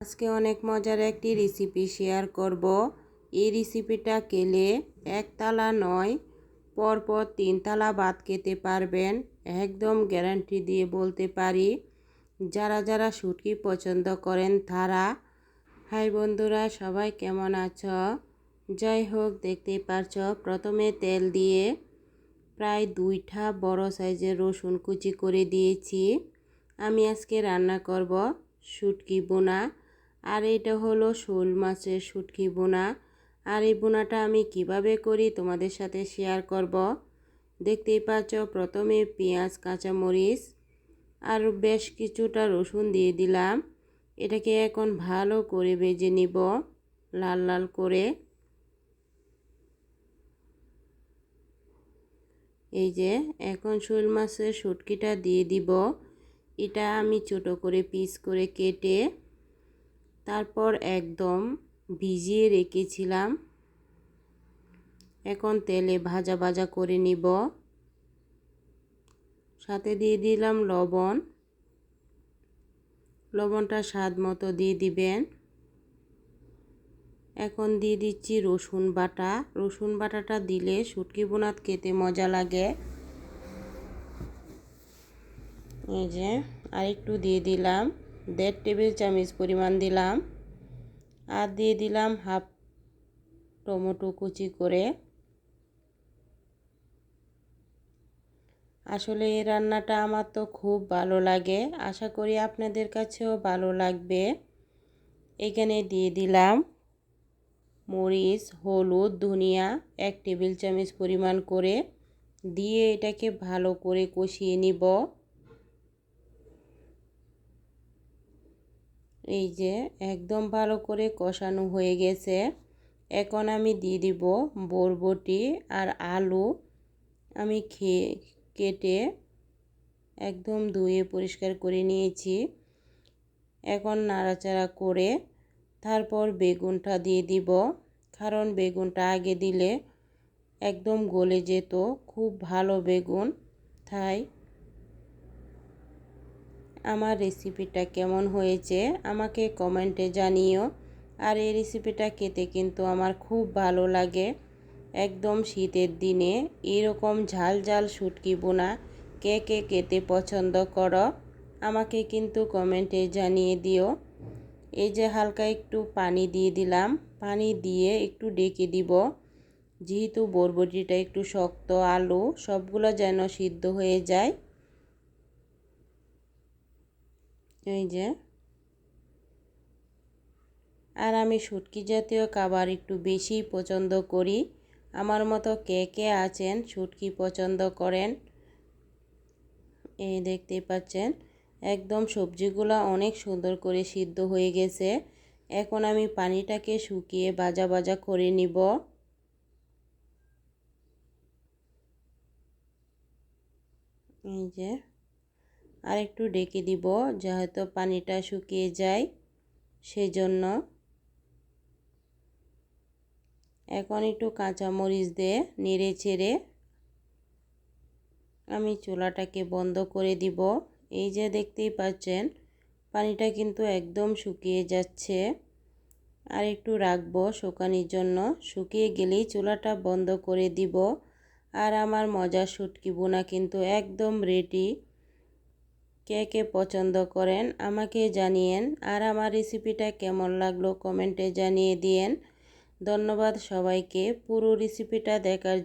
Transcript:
আজকে অনেক মজার একটি রেসিপি শেয়ার করব। এই রেসিপিটা খেলে একতলা নয়, পরপর তিনতলা ভাত খেতে পারবেন, একদম গ্যারান্টি দিয়ে বলতে পারি। যারা যারা শুটকি পছন্দ করেন তারা, হাই বন্ধুরা, সবাই কেমন আছো? যাই হোক দেখতেই পারছ, প্রথমে তেল দিয়ে প্রায় দুইটা বড় সাইজের রসুন কুচি করে দিয়েছি। আমি আজকে রান্না করব শুটকি বোনা আর এটা হলো শোল মাছের শুটকি বোনা। আর এই বোনাটা আমি কীভাবে করি তোমাদের সাথে শেয়ার করব। দেখতেই পাচ্ছ, প্রথমে পেঁয়াজ, কাঁচামরিচ আর বেশ কিছুটা রসুন দিয়ে দিলাম। এটাকে এখন ভালো করে ভেজে নিব লাল লাল করে। এই যে, এখন শোল মাছের শুটকিটা দিয়ে দিব। এটা আমি ছোট করে পিস করে কেটে তারপর একদম ভিজিয়ে রেখেছিলাম। এখন তেলে ভাজা ভাজা করে নিব। সাথে দিয়ে দিলাম লবণ। লবণটা স্বাদ মতো দিয়ে দিবেন। এখন দিয়ে দিচ্ছি রসুন বাটা। রসুন বাটাটা দিলে শুটকি বোনাত খেতে মজা লাগে। এই যে আরেকটু দিয়ে দিলাম। দেড় টেবিল চামচ পরিমাণ দিলাম। আর দিয়ে দিলাম হাফ টমেটো কুচি করে। আসলে এই রান্নাটা আমার তো খুব ভালো লাগে। আশা করি আপনাদের কাছেও ভালো লাগবে। এখানে দিয়ে দিলাম মরিচ, হলুদ, ধনিয়া এক টেবিল চামচ পরিমাণ করে। দিয়ে এটাকে ভালো করে কষিয়ে নিব। এই যে একদম ভালো করে কষানো হয়ে গেছে। এখন আমি দিয়ে দিব বরবটি আর আলু। আমি খেয়ে কেটে একদম ধুয়ে পরিষ্কার করে নিয়েছি। এখন নাড়াচাড়া করে তারপর বেগুনটা দিয়ে দিব। কারণ বেগুনটা আগে দিলে একদম গলে যেত। খুব ভালো বেগুন, তাই আমার রেসিপিটা কেমন হয়েছে, আমাকে কমেন্টে জানিও। আর এই রেসিপিটা খেতে কিন্তু আমার খুব ভালো লাগে। একদম শীতের দিনে এরকম ঝাল ঝাল শুটকি বোনা কে কে খেতে পছন্দ করো, আমাকে কিন্তু কমেন্টে জানিয়ে দিও। এই যে হালকা একটু পানি দিয়ে দিলাম, পানি দিয়ে একটু ডেকে দিব। যেহেতু বরবটিটা একটু শক্ত আলু, সবগুলো যেন সিদ্ধ হয়ে যায়। এই যে। আর আমি শুটকি জাতীয় খাবার একটু বেশি পছন্দ করি। আমার মতো কে কে আছেন, শুটকি পছন্দ করেন? এই দেখতে পাচ্ছেন, একদম সবজিগুলো অনেক সুন্দর করে সিদ্ধ হয়ে গেছে। এখন আমি পানিটাকে শুকিয়ে বাজা বাজা করে নিব। এই যে। আর একটু ডেকে দিব যেহেতু পানিটা শুকিয়ে যায়। সেই জন্য এখন একটু কাঁচা মরিচ দিয়ে নেড়ে ছেড়ে আমি চুলাটাকে বন্ধ করে দিব। এই যে দেখতেই পাচ্ছেন, পানিটা কিন্তু একদম শুকিয়ে যাচ্ছে। আর একটু রাখব শুকানির জন্য। শুকিয়ে গেলেই চুলাটা বন্ধ করে দিব। আর আমার মজার শুটকি বোনা কিন্তু একদম রেডি কে কে পছন্দ করেন আমাকে জানিয়েন আর আমার রেসিপিটা কেমন লাগল কমেন্টে জানিয়ে দিয়েন। ধন্যবাদ সবাইকে। পুরো রেসিপিটা দেখার